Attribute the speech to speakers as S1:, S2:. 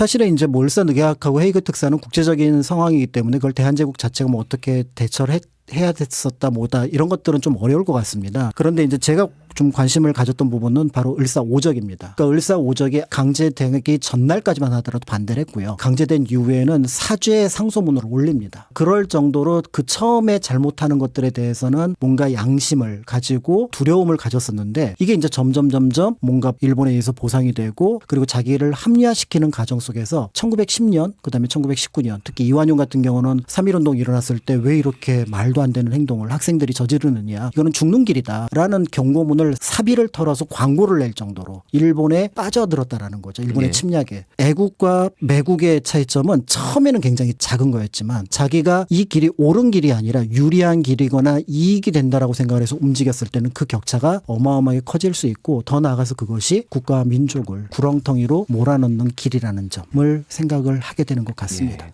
S1: 사실은 이제 뭐 울산의학하고 헤이그 특사는 국제적인 상황이기 때문에 그걸 대한제국 자체가 뭐 어떻게 대처를 했 해야 됐었다 뭐다 이런 것들은 좀 어려울 것 같습니다. 그런데 이제 제가 좀 관심을 가졌던 부분은 바로 을사오적입니다. 그러니까 을사오적이 강제되기 전날까지만 하더라도 반대를 했고요. 강제된 이후에는 사죄 상소문을 올립니다. 그럴 정도로 그 처음에 잘못하는 것들에 대해서는 뭔가 양심을 가지고 두려움을 가졌었는데 이게 이제 점점 점점 뭔가 일본에 의해서 보상이 되고 그리고 자기를 합리화시키는 과정 속에서 1910년 그다음에 1919년 특히 이완용 같은 경우는 3.1운동 일어났을 때 왜 이렇게 말도 안 되는 행동을 학생들이 저지르느냐 이거는 죽는 길이다라는 경고문을 사비를 털어서 광고를 낼 정도로 일본에 빠져들었다라는 거죠. 일본의
S2: 네.
S1: 침략에. 애국과 매국의 차이점은 처음에는 굉장히 작은 거였지만 자기가 이 길이 옳은 길이 아니라 유리한 길이거나 이익이 된다라고 생각을 해서 움직였을 때는 그 격차가 어마어마하게 커질 수 있고 더 나아가서 그것이 국가와 민족을 구렁텅이로 몰아넣는 길이라는 점을 생각을 하게 되는 것 같습니다.
S2: 예.